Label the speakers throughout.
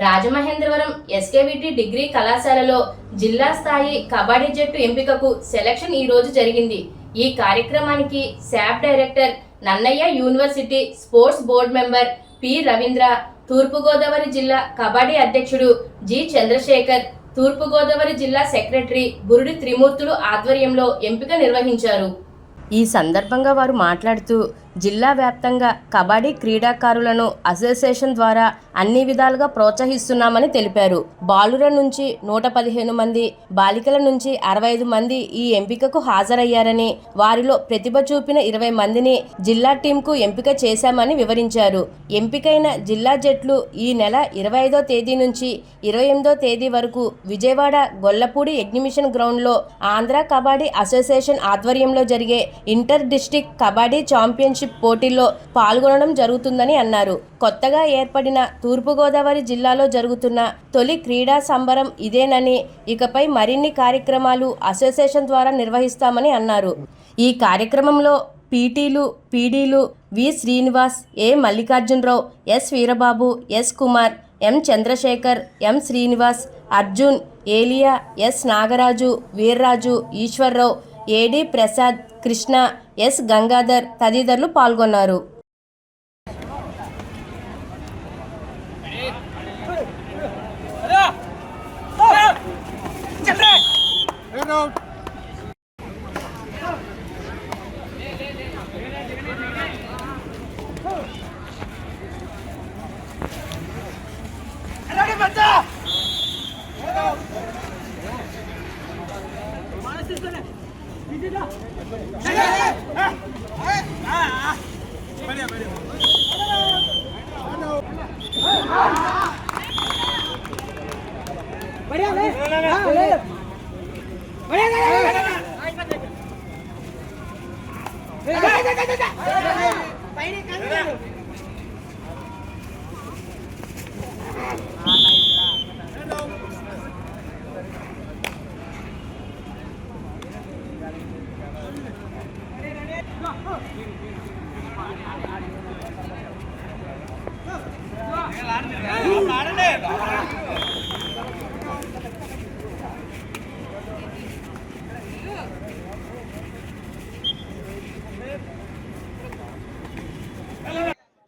Speaker 1: Rajamahendravaram SKVT degree కళాశాలలో జిల్లా స్థాయి కబడ్డీ జట్టు ఎంపికకు సెలక్షన్ ఈ రోజు జరిగింది. ఈ కార్యక్రమానికి SAAP director Nannaya university sports board member P Ravindra Turpugodavari జిల్లా కబడ్డీ అధ్యక్షుడు జి చంద్రశేఖర్ తూర్పుగోదావరి జిల్లా సెక్రటరీ బురుడి త్రిమూర్తులు ఆధ్వర్యంలో ఎంపిక నిర్వహించారు. ఈ సందర్భంగా వారు మాట్లాడుతూ జిల్లా వ్యాప్తంగా కబడ్డీ క్రీడాకారులను అసోసియేషన్ ద్వారా అన్ని విధాలుగా ప్రోత్సహిస్తున్నామని తెలిపారు. బాలుర నుంచి నూట పదిహేను మంది బాలికల నుంచి అరవై ఐదు మంది ఈ ఎంపికకు హాజరయ్యారని వారిలో ప్రతిభ చూపిన ఇరవై మందిని జిల్లా టీంకు ఎంపిక చేశామని వివరించారు. ఎంపికైన జిల్లా జట్లు ఈ నెల ఇరవై ఐదో తేదీ నుంచి ఇరవై ఎనిమిదో తేదీ వరకు విజయవాడ గొల్లపూడి ఎగ్జిబిషన్ గ్రౌండ్లో ఆంధ్ర కబడ్డీ అసోసియేషన్ ఆధ్వర్యంలో జరిగే ఇంటర్ డిస్టిక్ కబడ్డీ ఛాంపియన్షిప్ పోటీల్లో పాల్గొనడం జరుగుతుందని అన్నారు. కొత్తగా ఏర్పడిన తూర్పుగోదావరి జిల్లాలో జరుగుతున్న తొలి క్రీడా సంబరం ఇదేనని ఇకపై మరిన్ని కార్యక్రమాలు అసోసియేషన్ ద్వారా నిర్వహిస్తామని అన్నారు. ఈ కార్యక్రమంలో పీటీలు పీడీలు V. Srinivas A. Mallikarjunarao S. Veerababu S. Kumar M. Chandrasekhar M. Srinivas Arjun Elia S. Nagaraju Veerraju Eswararao A D Prasad Krishna S Gangadhar తదితరులు పాల్గొన్నారు. 起来起来起来哎哎哎点快点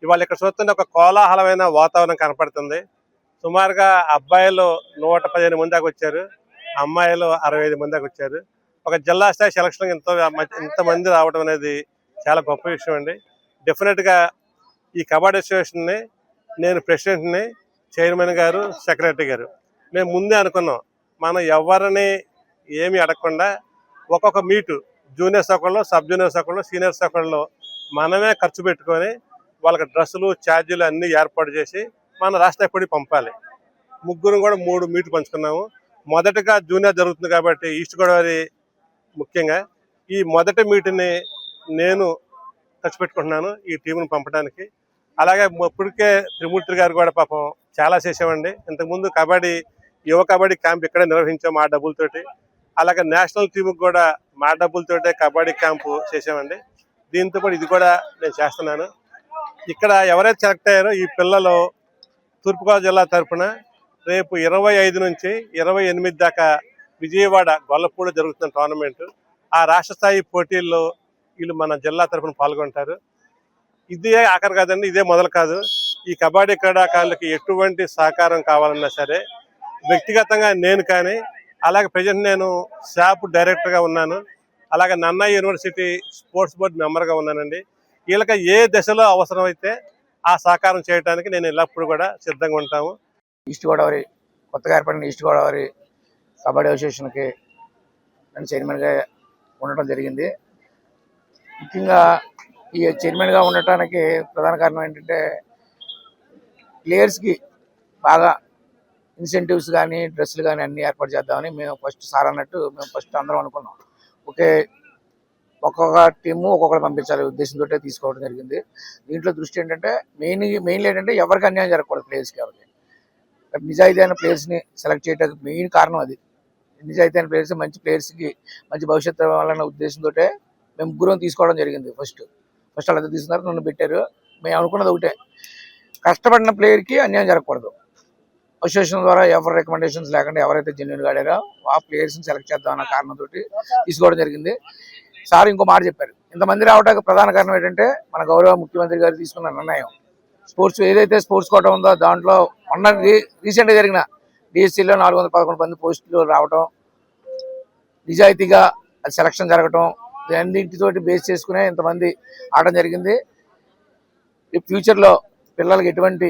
Speaker 2: ఇవాళ ఇక్కడ చూస్తుంటే ఒక కోలాహలమైన వాతావరణం కనపడుతుంది. సుమారుగా అబ్బాయిలు నూట పదిహేను మంది దాకా వచ్చారు. అమ్మాయిలు అరవై ఐదు మంది దాకా వచ్చారు. ఒక జిల్లా స్థాయి సెలక్షన్ ఇంత ఇంతమంది రావడం అనేది చాలా గొప్ప విషయం అండి. డెఫినెట్గా ఈ కబడ్డీ అసోసియేషన్ని నేను ప్రెసిడెంట్ని చైర్మన్ గారు సెక్రటరీ గారు. మేము ముందే అనుకున్నాం మనం ఎవరిని ఏమి అడగకుండా ఒక్కొక్క మీటు జూనియర్స్ ఒకళ్ళు సబ్ జూనియర్స్ ఒకళ్ళు సీనియర్స్ ఒకళ్ళు మనమే ఖర్చు పెట్టుకొని వాళ్ళకి డ్రెస్సులు ఛార్జీలు అన్నీ ఏర్పాటు చేసి మన రాష్ట్ర పంపాలి. ముగ్గురు కూడా మూడు మీట్లు పంచుకున్నాము. మొదటగా జూనియర్ జరుగుతుంది కాబట్టి ఈస్ట్ గోదావరి ముఖ్యంగా ఈ మొదటి మీటిని నేను ఖర్చు పెట్టుకుంటున్నాను ఈ టీంను పంపడానికి. అలాగే ఇప్పటికే త్రిమూర్తి గారు కూడా పాపం చాలా చేసామండి ఇంతకుముందు కబడ్డీ యువ కబడ్డీ క్యాంప్ ఇక్కడే నిర్వహించాము మా డబ్బులతోటి. అలాగే నేషనల్ టీంకి కూడా మా డబ్బులతోటే కబడ్డీ క్యాంపు చేసామండి దీంతో పాటు ఇది కూడా నేను చేస్తున్నాను. ఇక్కడ ఎవరైతే సెలెక్ట్ అయ్యారో ఈ పిల్లలు తూర్పుగోదావరి జిల్లా తరపున రేపు ఇరవై ఐదు నుంచి ఇరవై ఎనిమిది దాకా విజయవాడ గొల్లపూడ జరుగుతున్న టోర్నమెంట్. ఆ రాష్ట్ర స్థాయి పోటీల్లో వీళ్ళు మన జిల్లా తరపున పాల్గొంటారు. ఇదే ఆఖరి కాదండి ఇదే మొదలు కాదు. ఈ కబడ్డీ క్రీడాకారులకి ఎటువంటి సహకారం కావాలన్నా సరే వ్యక్తిగతంగా నేను కానీ అలాగే ప్రజెంట్ నేను షాప్ డైరెక్టర్గా ఉన్నాను. అలాగే నన్నయ్య యూనివర్సిటీ స్పోర్ట్స్ బోర్డు మెంబర్గా ఉన్నానండి. వీళ్ళకి ఏ దశలో అవసరమైతే ఆ సహకారం చేయడానికి నేను ఎల్లప్పుడూ కూడా సిద్ధంగా ఉంటాము.
Speaker 3: ఈస్ట్ గోదావరి కొత్తగా ఏర్పడిన ఈస్ట్ గోదావరి కబడ్డీ అసోసియేషన్కి నేను చైర్మన్గా ఉండటం జరిగింది. ముఖ్యంగా ఈ చైర్మన్గా ఉండటానికి ప్రధాన కారణం ఏంటంటే ప్లేయర్స్కి బాగా ఇన్సెంటివ్స్ కానీ డ్రెస్సులు కానీ అన్నీ ఏర్పాటు చేద్దామని మేము ఫస్ట్ సార్ అన్నట్టు మేము ఫస్ట్ అందరం అనుకున్నాం. ఒకే ఒక్కొక్క టీము ఒక్కొక్కరు పంపించాలి. ఉద్దేశంతో తీసుకోవడం జరిగింది. దీంట్లో దృష్టి ఏంటంటే మెయిన్ మెయిన్లీ ఏంటంటే ఎవరికి అన్యాయం జరగకూడదు ప్లేయర్స్కి ఎవరికి. నిజాయితీ అయిన ప్లేయర్స్ని సెలెక్ట్ చేయడానికి మెయిన్ కారణం అది. నిజాయితీ అయిన ప్లేయర్స్ మంచి ప్లేయర్స్కి మంచి భవిష్యత్తు ఇవ్వాలన్న ఉద్దేశంతో మేము ముగ్గురం తీసుకోవడం జరిగింది ఫస్ట్ ఫస్ట్ అలా తీసుకున్నారు నన్ను పెట్టారు. మేము అనుకున్నది ఒకటే. కష్టపడిన ప్లేయర్కి అన్యాయం జరగకూడదు. అసోసియేషన్ ద్వారా ఎవరి రికమెండేషన్స్ లేకుండా ఎవరైతే జెన్యున్గా ఆడారో ఆ ప్లేయర్స్ సెలెక్ట్ చేద్దాం అన్న కారణంతో తీసుకోవడం జరిగింది. సార్ ఇంకో మాట చెప్పారు. ఇంతమంది రావడానికి ప్రధాన కారణం ఏంటంటే మన గౌరవ ముఖ్యమంత్రి గారు తీసుకున్న నిర్ణయం. స్పోర్ట్స్ ఏదైతే స్పోర్ట్స్ కోట ఉందో దాంట్లో మొన్న రీసెంట్గా జరిగిన డిఎస్సీలో నాలుగు వందల పదకొండు మంది పోస్టులు రావటం నిజాయితీగా అది సెలక్షన్ జరగటం అన్నింటితోటి బేస్ చేసుకునే ఇంతమంది ఆడడం జరిగింది. ఈ ఫ్యూచర్లో పిల్లలకి ఎటువంటి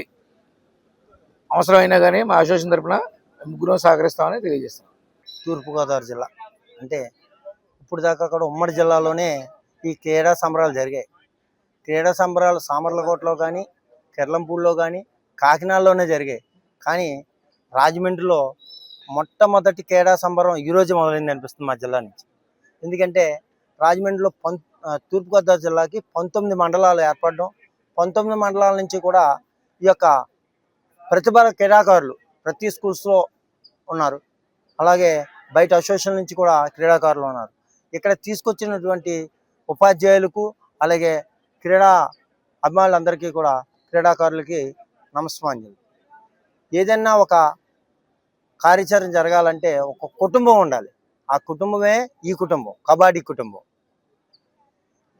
Speaker 3: అవసరమైనా కానీ మా అసోసియేషన్ తరపున ముగ్గురం సహకరిస్తామని తెలియజేస్తాం
Speaker 4: తూర్పుగోదావరి జిల్లా. అంటే ఇప్పుడు దాకా కూడా ఉమ్మడి జిల్లాలోనే ఈ క్రీడా సంబరాలు జరిగాయి. క్రీడా సంబరాలు సామర్లకోటలో కానీ కిర్లంపూడిలో కానీ కాకినాడలోనే జరిగాయి. కానీ రాజమండ్రిలో మొట్టమొదటి క్రీడా సంబరం ఈరోజు మొదలైంది అనిపిస్తుంది మా జిల్లా నుంచి. ఎందుకంటే రాజమండ్రిలో పం తూర్పుగోదావరి జిల్లాకి పంతొమ్మిది మండలాలు ఏర్పడడం పంతొమ్మిది మండలాల నుంచి కూడా ఈ యొక్క ప్రతిభ క్రీడాకారులు ప్రతి స్కూల్స్లో ఉన్నారు. అలాగే బయట అసోసియేషన్ నుంచి కూడా క్రీడాకారులు ఉన్నారు. ఇక్కడ తీసుకొచ్చినటువంటి ఉపాధ్యాయులకు అలాగే క్రీడా అభిమానులందరికీ కూడా క్రీడాకారులకి నమస్మాంజలి ఏదైనా ఒక కార్యాచరణ జరగాలంటే ఒక కుటుంబం ఉండాలి. ఆ కుటుంబమే ఈ కుటుంబం కబడ్డీ కుటుంబం.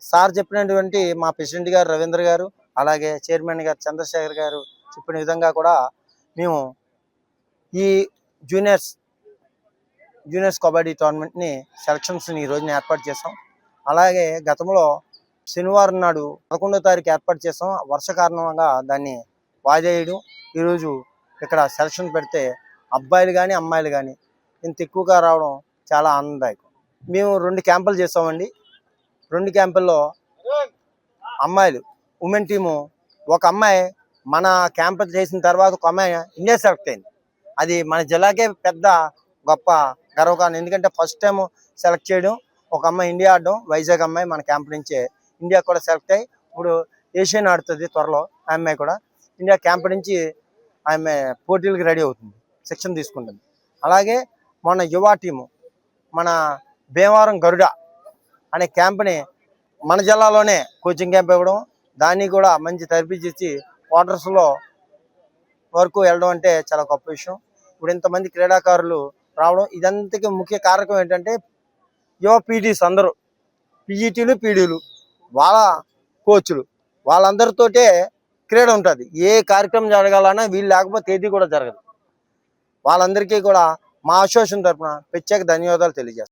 Speaker 4: సార్ చెప్పినటువంటి మా ప్రెసిడెంట్ గారు రవీంద్ర గారు అలాగే చైర్మన్ గారు చంద్రశేఖర్ గారు చెప్పిన విధంగా కూడా మేము ఈ జూనియర్స్ జూనియర్స్ కబడ్డీ టోర్నమెంట్ని సెలక్షన్స్ని ఈ రోజున ఏర్పాటు చేసాం అలాగే గతంలో శనివారం నాడు పదకొండో తారీఖు ఏర్పాటు చేసాం వర్ష కారణంగా దాన్ని వాదేయడం ఈరోజు ఇక్కడ సెలక్షన్ పెడితే అబ్బాయిలు కానీ అమ్మాయిలు కానీ ఇంత ఎక్కువగా రావడం చాలా ఆనందదాయకం. మేము రెండు క్యాంపులు చేసామండి రెండు క్యాంపుల్లో అమ్మాయిలు ఉమెన్ టీము. ఒక అమ్మాయి మన క్యాంపు చేసిన తర్వాత ఒక అమ్మాయి ఇండియా సెలెక్ట్ అయింది. అది మన జిల్లాకే పెద్ద గొప్ప గర్వకారణం. ఎందుకంటే ఫస్ట్ టైం సెలెక్ట్ చేయడం ఒక అమ్మాయి ఇండియా ఆడడం వైజాగ్ అమ్మాయి మన క్యాంప్ నుంచే ఇండియా కూడా సెలెక్ట్ అయ్యి ఇప్పుడు ఏషియన్ ఆడుతుంది త్వరలో ఆ అమ్మాయి కూడా. ఇండియా క్యాంప్ నుంచి ఆమె పోటీలకు రెడీ అవుతుంది శిక్షణ తీసుకుంటుంది. అలాగే మన యువ టీము మన భీమవరం గరుడ అనే క్యాంప్ని మన జిల్లాలోనే కోచింగ్ క్యాంప్ ఇవ్వడం దాన్ని కూడా మంచి తరపిచ్చి క్వార్టర్స్లో వరకు వెళ్ళడం అంటే చాలా గొప్ప విషయం. ఇప్పుడు ఇంతమంది క్రీడాకారులు రావడం ఇదంతకి ముఖ్య కారకం ఏంటంటే యువ పీటీస్ అందరూ పీఈటీలు పీడీలు వాళ్ళ కోచ్లు వాళ్ళందరితోటే క్రీడ ఉంటుంది. ఏ కార్యక్రమం జరగాలన్నా వీళ్ళు లేకపోతే తేదీ కూడా జరగదు. వాళ్ళందరికీ కూడా మా అసోసియేషన్ తరఫున ప్రత్యేక ధన్యవాదాలు తెలియజేస్తాం